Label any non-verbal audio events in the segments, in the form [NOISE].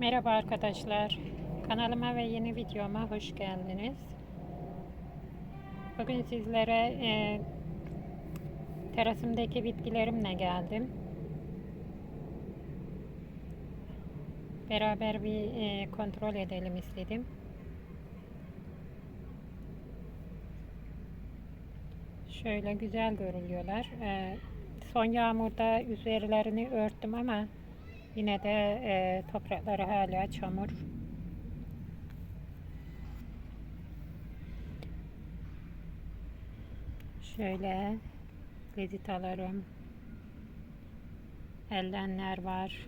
Merhaba arkadaşlar. Kanalıma ve yeni videoma hoş geldiniz. Bugün sizlere e, terasımdaki bitkilerimle geldim. Beraber bir e, kontrol edelim istedim. Şöyle güzel görülüyorlar. E, son yağmurda üzerlerini örttüm ama Yine de e, toprakları hala çamur. Şöyle vizitalarım, ellenler var,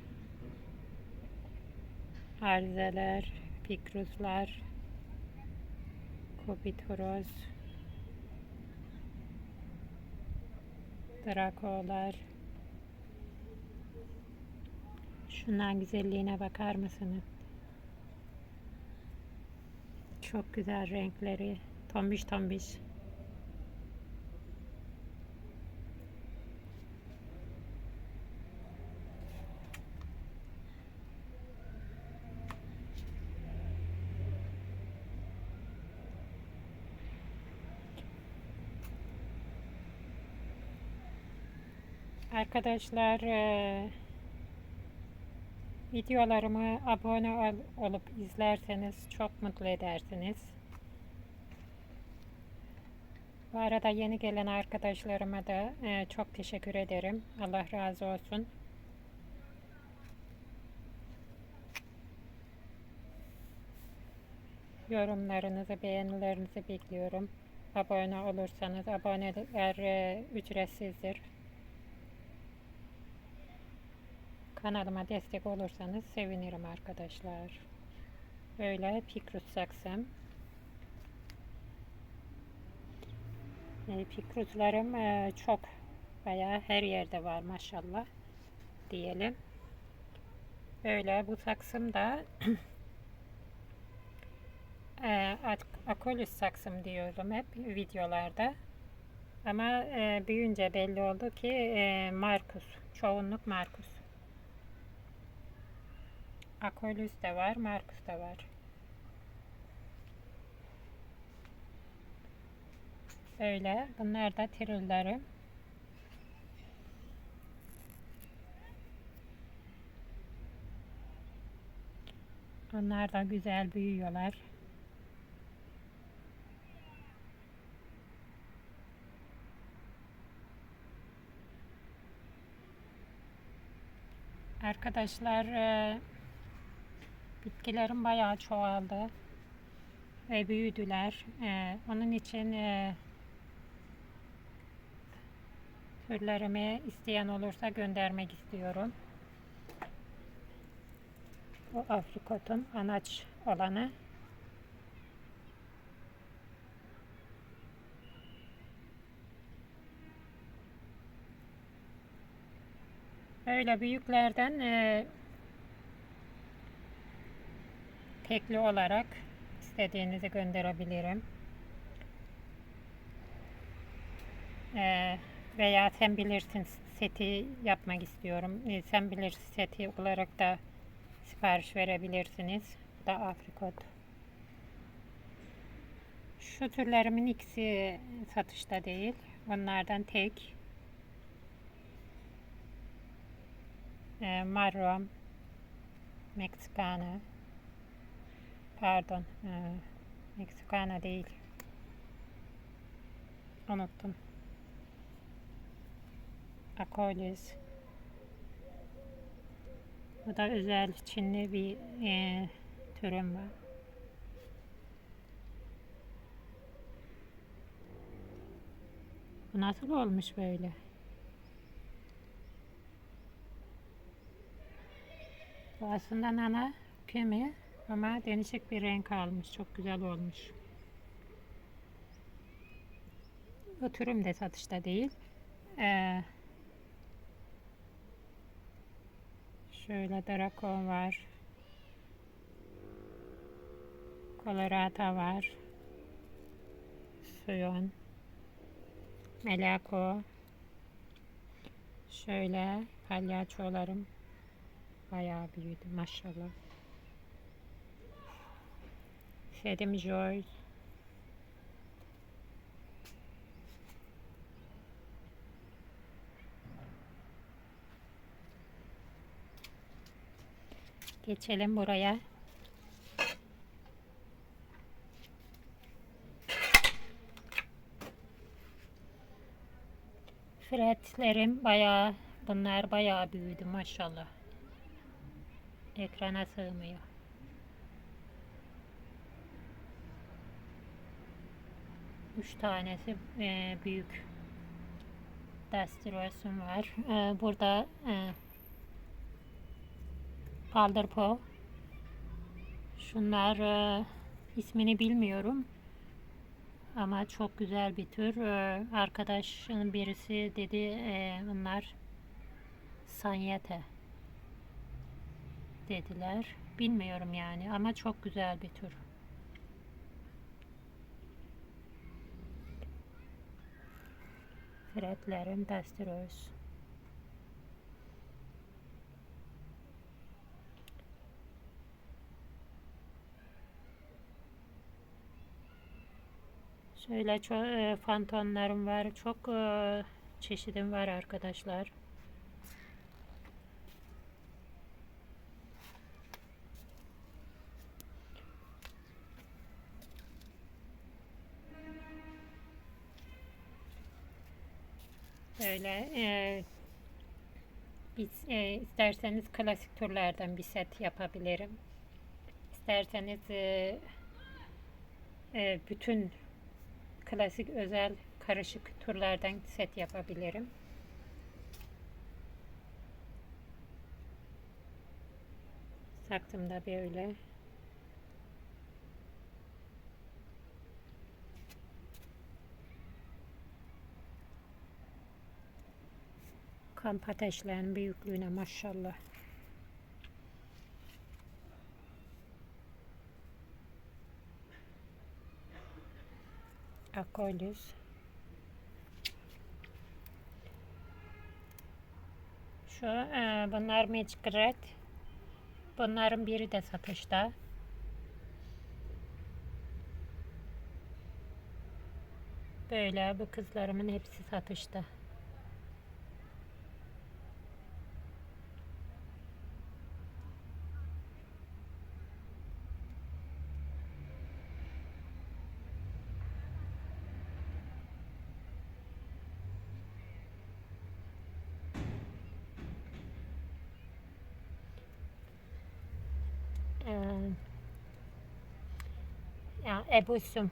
arzeler, pikruslar, kopitoros, drakolar, Şunların güzelliğine bakar mısınız? Çok güzel renkleri. Tombiş tombiş. Arkadaşlar Videolarımı abone ol, olup izlerseniz çok mutlu edersiniz. Bu arada yeni gelen arkadaşlarıma da e, çok teşekkür ederim. Allah razı olsun. Yorumlarınızı, beğenilerinizi bekliyorum. Abone olursanız aboneler e, ücretsizdir. Kanalıma destek olursanız sevinirim arkadaşlar. Böyle pikrus saksım. E, pikruslarım çok bayağı her yerde var maşallah diyelim. Böyle bu saksım da [CLEARS THROAT] e, akolüs saksım diyorum hep videolarda. Ama e, büyünce belli oldu ki e, Markus, çoğunluk Markus. Akolüs de var, Markus da var. Öyle. Bunlar da tirillerim. Onlar da güzel büyüyorlar. Arkadaşlar Bitkilerim bayağı çoğaldı ve büyüdüler. Ee, onun için e, türlerimi isteyen olursa göndermek istiyorum. Bu afrikotun anaç olanı. Öyle büyüklerden e, tekli olarak istediğinizi gönderebilirim. Ee, veya sen bilirsin seti yapmak istiyorum. Ee, sen bilirsin seti olarak da sipariş verebilirsiniz. Bu da aprikot. Şu türlerimin ikisi satışta değil. Onlardan tek. Ee, marrom, Meksikana, Pardon. Ee, Meksikana değil. Unuttum. Akolis. Bu da özel Çinli bir e, türüm var. Bu nasıl olmuş böyle? Bu aslında nana kemiği ama değişik bir renk almış. Çok güzel olmuş. Bu türüm de satışta değil. Ee, şöyle drakon var. Colorado var. Suyon. Melako. Şöyle palyaçolarım bayağı büyüdü maşallah. Sedim Joy. Geçelim buraya. Fretlerim bayağı, bunlar bayağı büyüdü maşallah. Ekrana sığmıyor. Üç tanesi e, büyük. Dastirosum var. E, burada e, Palderpo. Şunlar e, ismini bilmiyorum. Ama çok güzel bir tür. E, arkadaşın birisi dedi e, bunlar sanyete dediler. Bilmiyorum yani ama çok güzel bir tür. Fredlerim Destiros. Şöyle çok e, fantonlarım var. Çok e, çeşidim var arkadaşlar. Böyle e, biz e, isterseniz klasik turlardan bir set yapabilirim. İsterseniz e, e, bütün klasik özel karışık turlardan set yapabilirim. Saktım da böyle. Kamp ateşlerinin büyüklüğüne maşallah. Akoylüs. Şu e, bunlar Red. Bunların biri de satışta. Böyle bu kızlarımın hepsi satışta. Ee, ya Ebusum.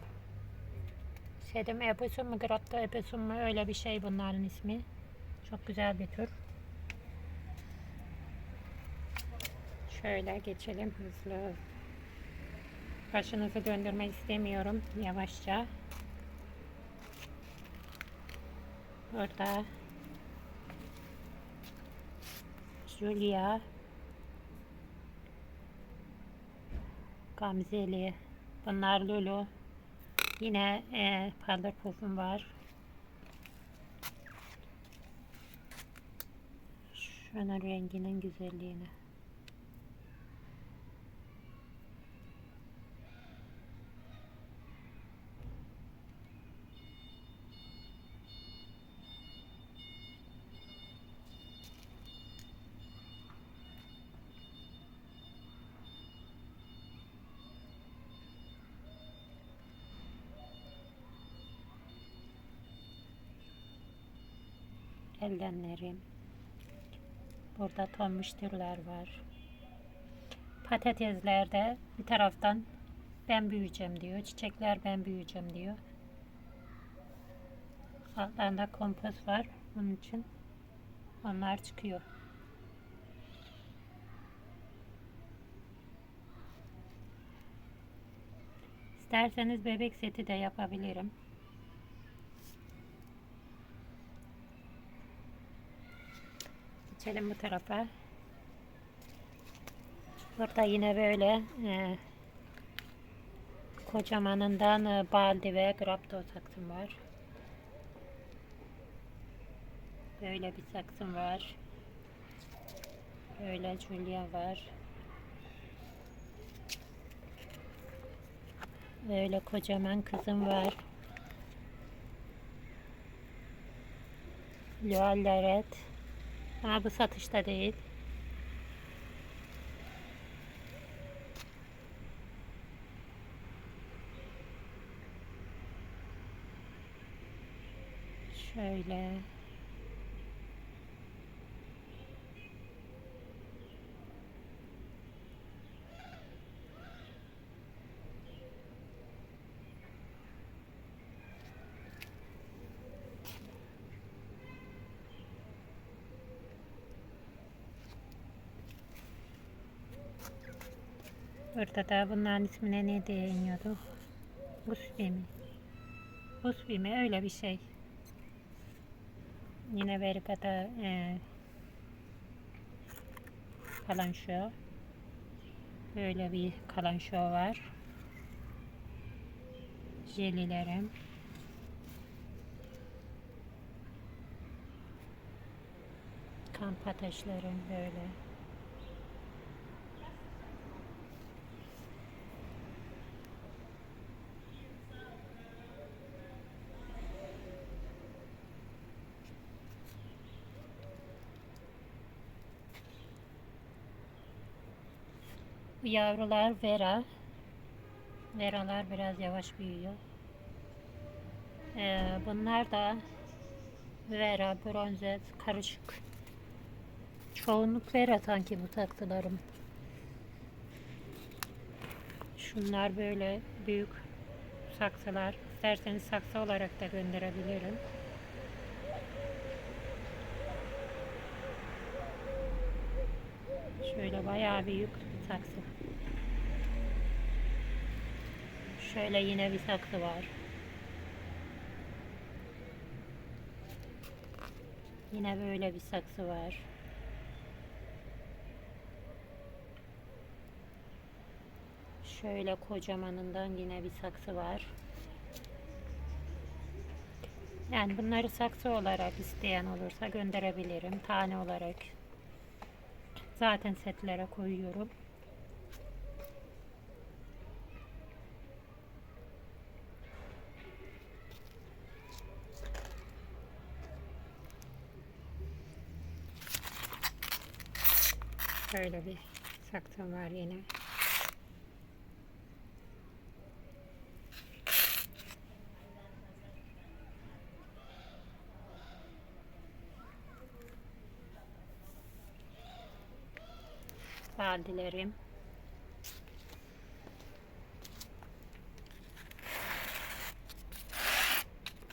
Sedim Ebusum mu Grapta Ebusum mu öyle bir şey bunların ismi. Çok güzel bir tür. Şöyle geçelim hızlı. Başınızı döndürmek istemiyorum. Yavaşça. Burada Julia Gamzeli. Bunlar Lulu. Yine e, powder puff'um var. Şunun renginin güzelliğine. Eldenlerim. Burada tonmuş türler var. Patateslerde bir taraftan ben büyüyeceğim diyor. Çiçekler ben büyüyeceğim diyor. Altlarında kompost var. Bunun için onlar çıkıyor. İsterseniz bebek seti de yapabilirim. Geçelim bu tarafa. Burada yine böyle e, kocamanından e, baldi ve grapto saksım var. Böyle bir saksım var. Böyle Julia var. Böyle kocaman kızım var. Lualleret. Ama bu satışta değil. Şöyle. Burada da bunların ismine ne deniyordu? Usbi mi? Usbi mi? Öyle bir şey. Yine Verga'da e, kalanşo. Böyle bir kalanşo var. Jelilerim. Kamp ateşlerim böyle. Yavrular Vera. Veralar biraz yavaş büyüyor. Ee, bunlar da Vera, bronzet, karışık. Çoğunluk Vera sanki bu taktılarım. Şunlar böyle büyük saksılar. İsterseniz saksı olarak da gönderebilirim. Şöyle bayağı büyük bir saksı. Şöyle yine bir saksı var. Yine böyle bir saksı var. Şöyle kocamanından yine bir saksı var. Yani bunları saksı olarak isteyen olursa gönderebilirim. Tane olarak. Zaten setlere koyuyorum. Şöyle bir saksım var yine. Vadilerim.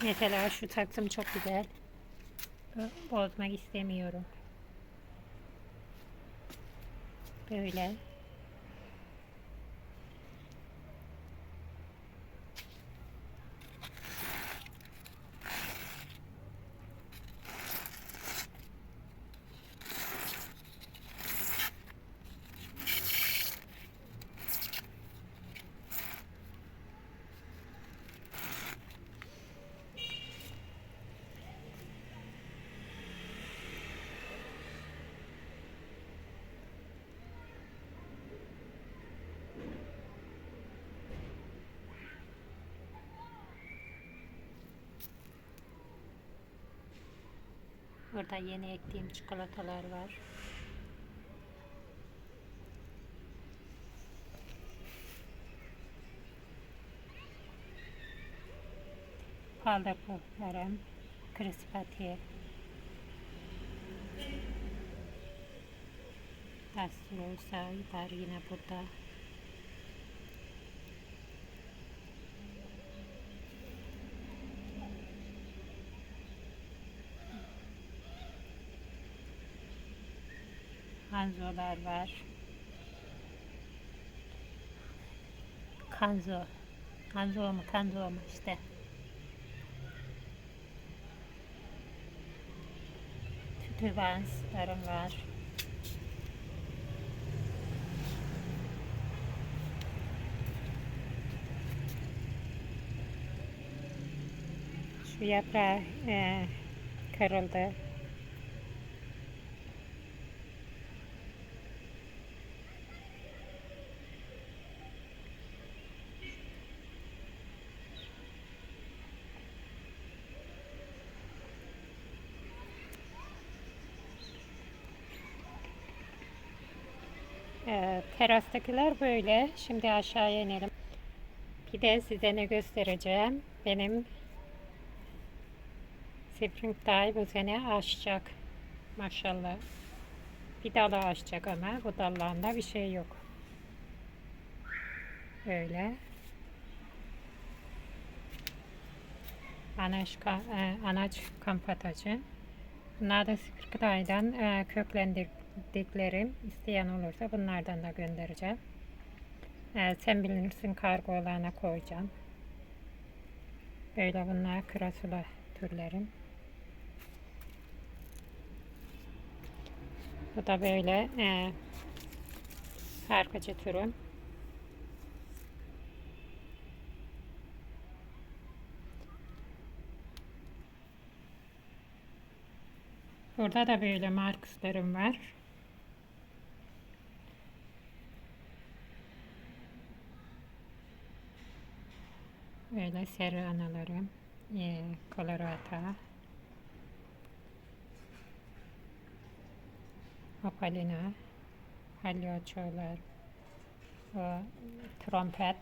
Mesela şu taktım çok güzel. Bozmak istemiyorum. Böyle. Burada yeni ektiğim çikolatalar var. Palda pullarım, krispatiye. Astrosa var yine burada. Hanzolar var. Kanzo. Kanzo mu kanzo mu işte. Tütübanslarım var. Şu yaprağı e, kırıldı. Ee, terastakiler böyle. Şimdi aşağıya inelim. Bir de size ne göstereceğim. Benim Springtime bu sene açacak. Maşallah. Bir dalı açacak ama bu dallarında bir şey yok. Böyle. Anaç, e, anaç kampatacı. Bunlar da Springtime'dan e, köklendirdiklerim. İsteyen olursa bunlardan da göndereceğim. E, sen bilirsin kargolarına koyacağım. Böyle bunlar krasula türlerim. Bu da böyle e, sarkıcı türüm. Burada da böyle markuslarım var. Böyle seri analarım. E, Colorado. Opalina. Palyaçolar. O, trompet.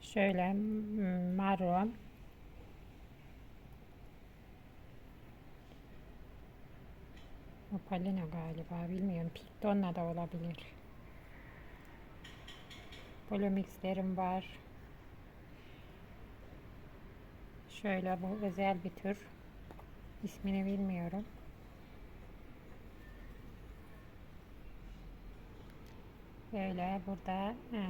Şöyle mm, Opalina galiba bilmiyorum. Pictonna da olabilir. Polomixlerim var. Şöyle bu özel bir tür. İsmini bilmiyorum. Böyle burada e,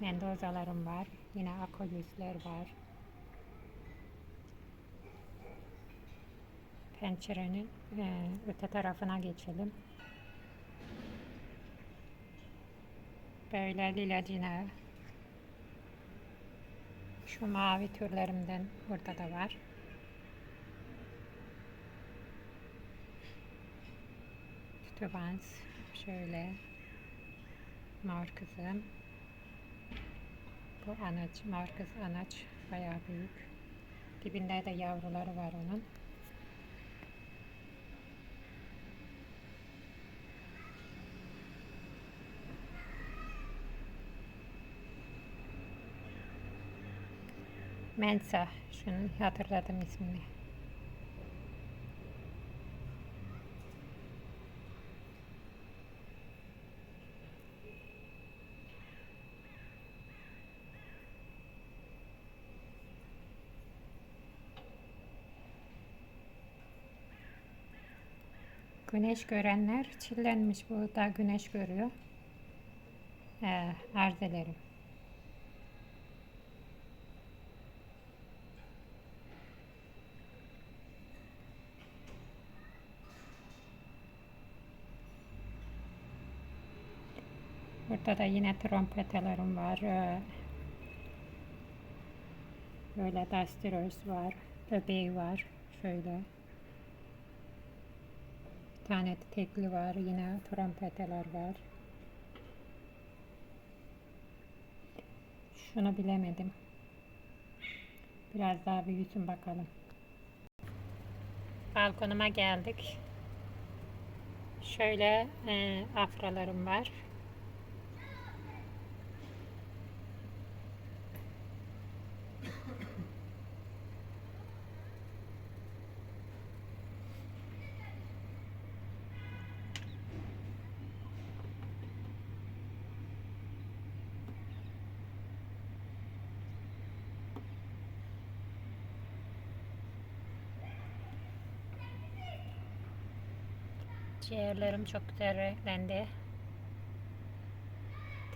Mendozalarım var. Yine akolüsler var. Pencerenin e, öte tarafına geçelim. Böyle lilacina. Şu mavi türlerimden burada da var. Tütübans. Şöyle. Mor kızım. Bu anaç, markız anaç bayağı büyük. Dibinde de yavruları var onun. Mensa, şunu hatırladım ismini. Güneş görenler çillenmiş. Bu da güneş görüyor. Ee, arzelerim. Burada da yine trompetelerim var. Ee, böyle dastiröz var. Öbeği var. Şöyle. Bir tane tekli var. Yine trompeteler var. Şunu bilemedim. Biraz daha büyüsün bakalım. Balkonuma geldik. Şöyle e, afralarım var. Ciğerlerim çok güzel renklendi.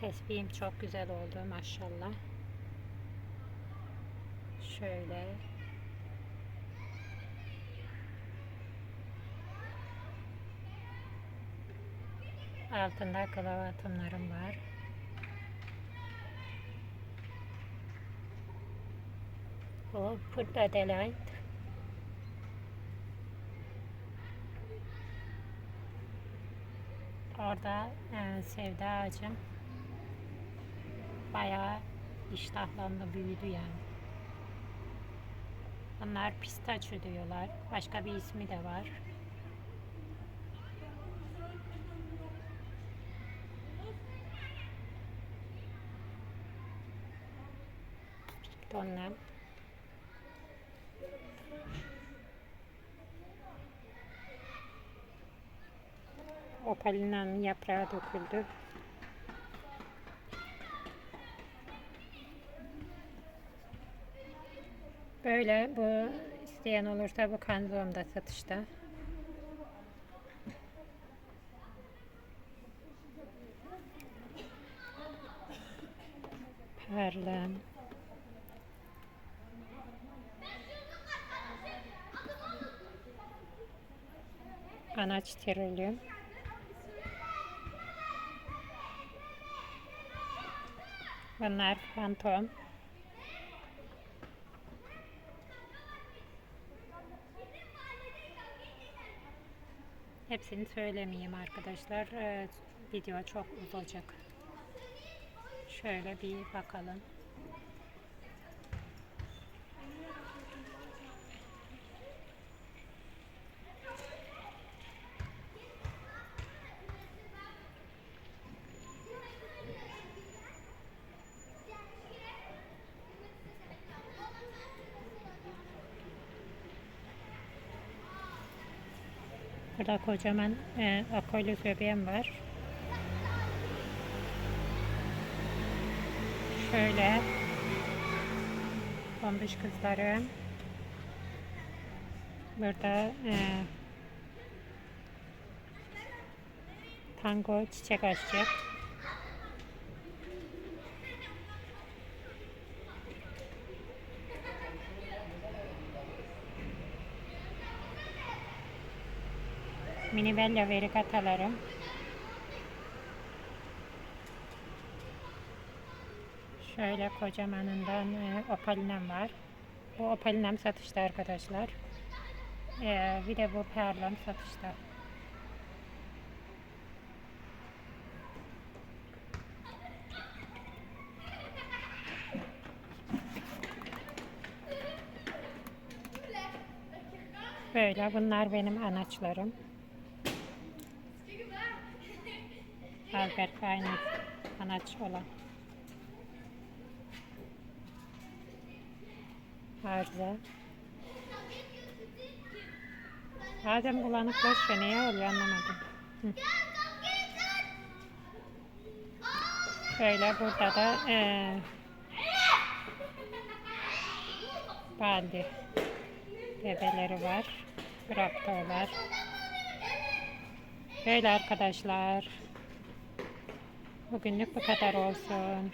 Tesbihim çok güzel oldu maşallah. Şöyle. Altında klavatımlarım var. O Put Adelaide. Orada e, sevda ağacım bayağı iştahlandı büyüdü yani. Bunlar pistaço diyorlar. Başka bir ismi de var. Tonlam. Opalina'nın yaprağı döküldü. Böyle bu isteyen olursa bu kanzom da satışta. Perlem. Anaç terolüm. Bunlar fantom. Hepsini söylemeyeyim arkadaşlar. Ee, video çok uzayacak. Şöyle bir bakalım. Burada kocaman e, akoylu göbeğim var. Şöyle tombiş kızlarım. Burada e, tango çiçek açacak. Mini Bella verigatalarım. Şöyle kocamanından e, opalinem var. Bu opalinem satışta arkadaşlar. E, bir de bu perlam satışta. Böyle bunlar benim anaçlarım. Albert aynı anaç olan. Arıza. Adem bulanıklaşıyor. Neye oluyor anlamadım. Böyle burada da eee baldi bebeleri var. Raptorlar. Böyle arkadaşlar. Bugünlük bu kadar olsun.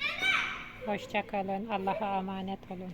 Hoşça kalın. Allah'a emanet olun.